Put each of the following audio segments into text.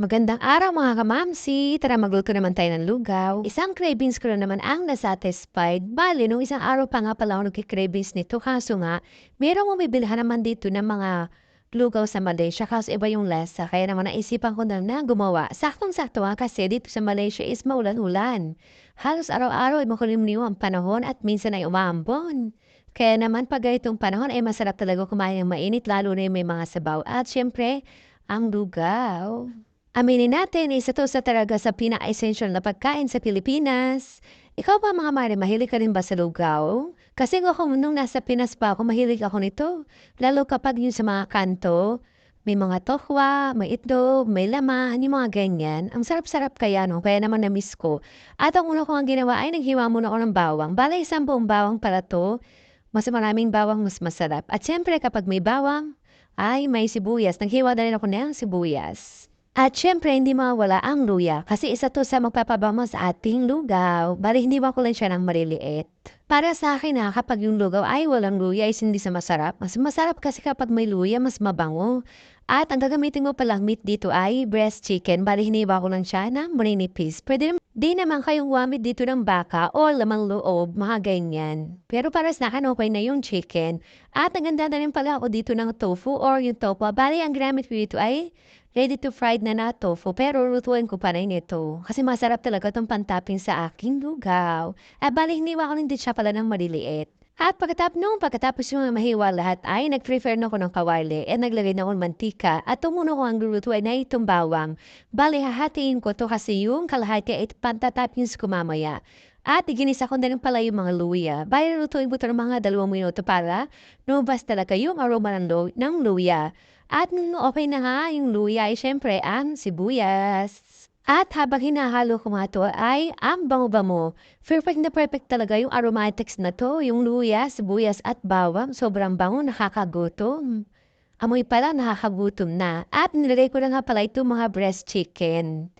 Magandang araw mga kamamsi! Tara magluto naman tayo ng lugaw. Isang cravings ko na naman ang nasatisfied. Bali, nung isang araw pa nga pala ako nagki-cravings nito. Kaso nga, merong umibilhan naman dito ng mga lugaw sa Malaysia. Kaso iba yung lasa. Kaya naman naisipan ko na na gumawa. Saktong-sakto nga kasi dito sa Malaysia is maulan-ulan. Halos araw-araw ay makulimliw ang panahon at minsan ay umaambon. Kaya naman pag itong panahon ay masarap talaga kumain ng mainit lalo na yung may mga sabaw. At syempre, ang lugaw. Aminin natin, isa to sa talaga sa pinaka-essential na pagkain sa Pilipinas. Ikaw ba mga mare, mahilig ka rin ba sa lugaw? Kasi ako nung nasa Pinas pa ako, mahilig ako nito. Lalo kapag yung sa mga kanto, may mga tokwa, may itlog, may laman, yung mga ganyan. Ang sarap-sarap kaya no, kaya naman na-miss ko. At ang una ko ang ginawa ay naghiwa muna ako ng bawang. Bala isang buong bawang para to, mas maraming bawang mas masarap. At syempre kapag may bawang, ay may sibuyas. Naghiwa na rin ako ng sibuyas. At syempre, hindi mawala ang luya kasi isa to sa magpapabama sa ating lugaw. Bali, hindi lang siya ng maliliit. Para sa akin na kapag yung lugaw ay walang luya ay hindi sa masarap. Mas masarap kasi kapag may luya, mas mabango. At ang gagamitin mo palang meat dito ay breast chicken. Bali, hiniwa ko lang siya ng maninipis. Pwede di naman kayong wamit dito ng baka o lamang loob, mga ganyan. Pero para sa akin, okay na yung chicken. At ang ganda na rin pala ako dito ng tofu or yung tofu. Bali, ang ginamit ko dito ay ready to fried na na tofu pero lutuin ko pa rin ito. Kasi masarap talaga itong pantapin sa aking lugaw. At bali, hiniwa ko din siya pala ng maliliit. At pagkatapos nung pagkatapos yung mahiwa lahat ay nag-prefer na ako ng kawali at naglagay na ako mantika at tumuno ko ang lulutuin na itong bawang. Bali, hahatiin ko to kasi yung kalahati ay pantatapins ko mamaya. At iginisa ko na rin pala yung mga luya. Bali, lutuin ko ito ng mga dalawang minuto para lumabas talaga yung aroma ng, lu- ng luya. At nung okay na nga yung luya ay syempre ang sibuyas. At habang hinahalo ko nga to ay ang bango-bango. Perfect na perfect talaga yung aromatics na to. Yung luya, sibuyas at bawang. Sobrang bango, nakakagutom. Amoy pala nakakagutom na. At nilagay ko na nga pala ito mga breast chicken.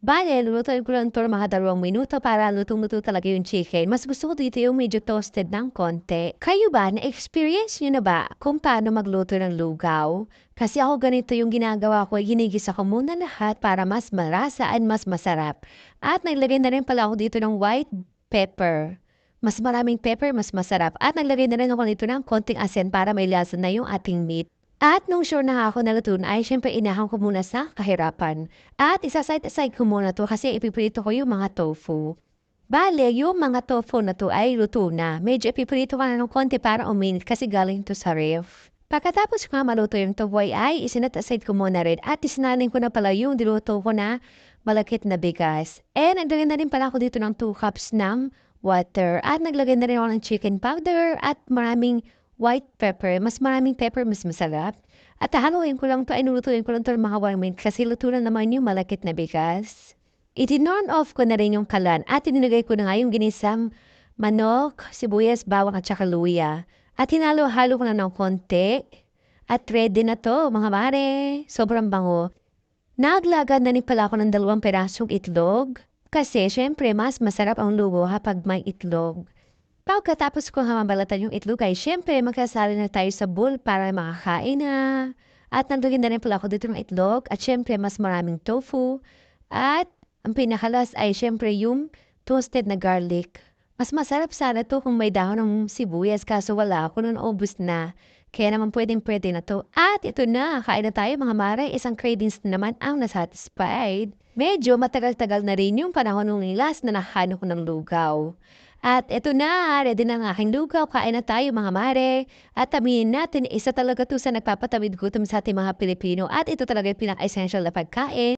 Bale, lulutuin ko lang ito mga dalawang minuto para lutong-luto talaga yung chicken. Mas gusto ko dito yung medyo toasted ng konti. Kayo ba, na-experience nyo na ba kung paano magluto ng lugaw? Kasi ako ganito yung ginagawa ko, ginigisa ko muna lahat para mas marasa at mas masarap. At naglagay na rin pala ako dito ng white pepper. Mas maraming pepper, mas masarap. At naglagay na rin ako nito ng konting asin para may lasa na yung ating meat. At nung sure na ako na luto ay syempre inahan ko muna sa kahirapan. At isa-side-aside ko muna to kasi ipiprito ko yung mga tofu. Bale, yung mga tofu na to ay luto na. Medyo ipiprito ko na ng konti para uminit kasi galing to sa ref. Pagkatapos ko nga maluto yung tofu ay isinat-aside ko muna rin at isinanin ko na pala yung diluto ko na malakit na bigas. And naglagay na rin pala ako dito ng 2 cups ng water. At naglagay na rin ako ng chicken powder at maraming white pepper. Mas maraming pepper, mas masarap. At haluin ko lang to, ay nulutuin ko lang to mga 1 minute kasi luto na naman yung malakit na bigas. Itinorn off ko na rin yung kalan at tinilagay ko na nga yung ginisang manok, sibuyas, bawang at saka luya. At hinalo-halo ko na ng konti. At ready na to, mga mare. Sobrang bango. Naglaga na rin pala ako ng dalawang perasong itlog. Kasi syempre mas masarap ang lugo kapag may itlog. Pagkatapos ko hamabalatan yung itlog ay syempre magkasali na tayo sa bowl para makakain na. At nandugin na rin pala ako dito ng itlog at syempre mas maraming tofu. At ang pinakalas ay syempre yung toasted na garlic. Mas masarap sana to kung may dahon ng sibuyas kaso wala ako nun ubus na. Kaya naman pwedeng pwede na to. At ito na, kain na tayo mga mare. Isang cravings na naman ang nasatisfied. Medyo matagal-tagal na rin yung panahon nung last na nakano ko ng lugaw. At ito na, ready na ang aking lugaw. Kain na tayo mga mare. At aminin natin, isa talaga to sa nagpapatawid gutom sa ating mga Pilipino. At ito talaga yung pinaka-essential na pagkain.